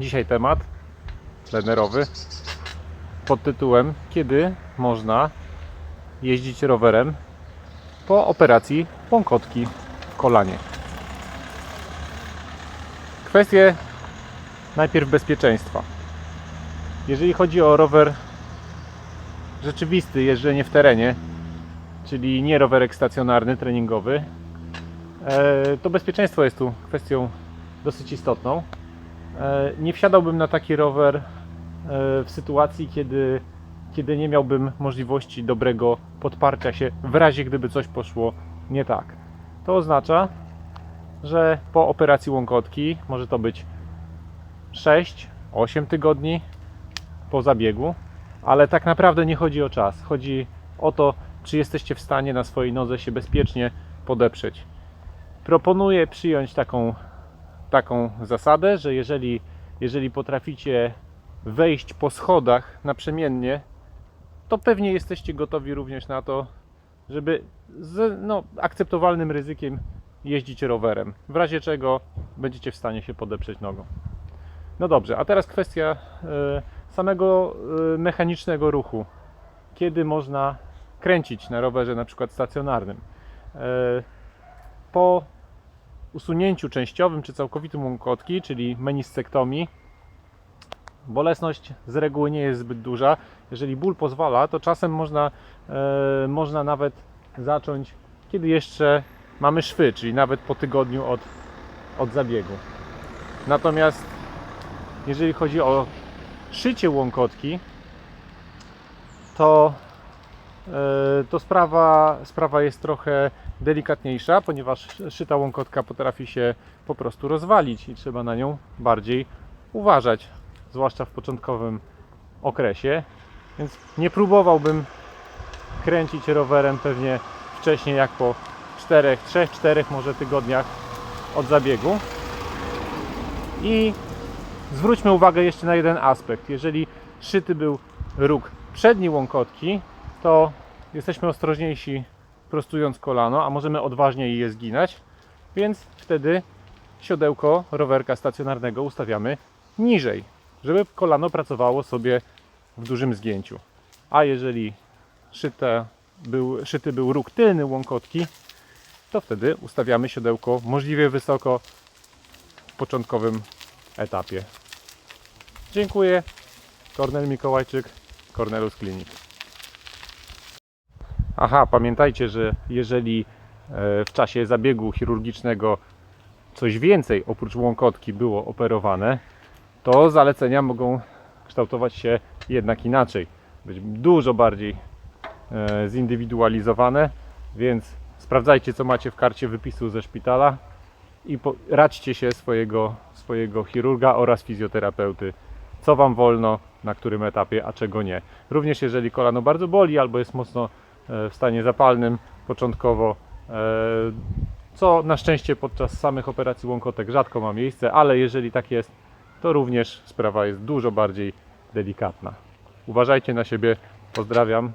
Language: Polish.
Dzisiaj temat plenerowy pod tytułem Kiedy można jeździć rowerem po operacji łąkotki w kolanie. Kwestie najpierw bezpieczeństwa. Jeżeli chodzi o rower rzeczywisty, jeżdżenie w terenie, czyli nie rowerek stacjonarny, treningowy, e, to bezpieczeństwo jest tu kwestią dosyć istotną. E, Nie wsiadałbym na taki rower e, w sytuacji, kiedy, kiedy nie miałbym możliwości dobrego podparcia się w razie gdyby coś poszło nie tak. To oznacza, że po operacji łąkotki może to być 6-8 tygodni po zabiegu, ale tak naprawdę nie chodzi o czas. Chodzi o to, czy jesteście w stanie na swojej nodze się bezpiecznie podeprzeć. Proponuję przyjąć taką, taką zasadę, że jeżeli, jeżeli potraficie wejść po schodach naprzemiennie, to pewnie jesteście gotowi również na to, żeby z no, akceptowalnym ryzykiem jeździć rowerem. W razie czego będziecie w stanie się podeprzeć nogą. No dobrze, a teraz kwestia e, samego e, mechanicznego ruchu. Kiedy można kręcić na rowerze na przykład stacjonarnym? E, Po usunięciu częściowym czy całkowitym łąkotki, czyli meniscektomii, bolesność z reguły nie jest zbyt duża. Jeżeli ból pozwala, to czasem można, e, można nawet zacząć, kiedy jeszcze mamy szwy, czyli nawet po tygodniu od, od zabiegu. Natomiast jeżeli chodzi o szycie łąkotki, to, to sprawa, sprawa jest trochę delikatniejsza, ponieważ szyta łąkotka potrafi się po prostu rozwalić i trzeba na nią bardziej uważać, zwłaszcza w początkowym okresie. Więc nie próbowałbym kręcić rowerem pewnie wcześniej jak po 4, 3, 4 może tygodniach od zabiegu. I zwróćmy uwagę jeszcze na jeden aspekt. Jeżeli szyty był róg przedni łąkotki, to jesteśmy ostrożniejsi prostując kolano, a możemy odważniej je zginać, więc wtedy siodełko rowerka stacjonarnego ustawiamy niżej, żeby kolano pracowało sobie w dużym zgięciu. A jeżeli szyte był, szyty był róg tylny łąkotki, to wtedy ustawiamy siodełko możliwie wysoko w początkowym etapie. Dziękuję. Kornel Mikołajczyk, Cornelus Clinic. Aha, pamiętajcie, że jeżeli e, w czasie zabiegu chirurgicznego coś więcej oprócz łąkotki było operowane, to zalecenia mogą kształtować się jednak inaczej. Być dużo bardziej e, zindywidualizowane, więc sprawdzajcie co macie w karcie wypisu ze szpitala i radźcie się swojego, swojego chirurga oraz fizjoterapeuty, co Wam wolno, na którym etapie, a czego nie. Również jeżeli kolano bardzo boli albo jest mocno w stanie zapalnym początkowo, e, co na szczęście podczas samych operacji łąkotek rzadko ma miejsce, ale jeżeli tak jest, to również sprawa jest dużo bardziej delikatna. Uważajcie na siebie, pozdrawiam,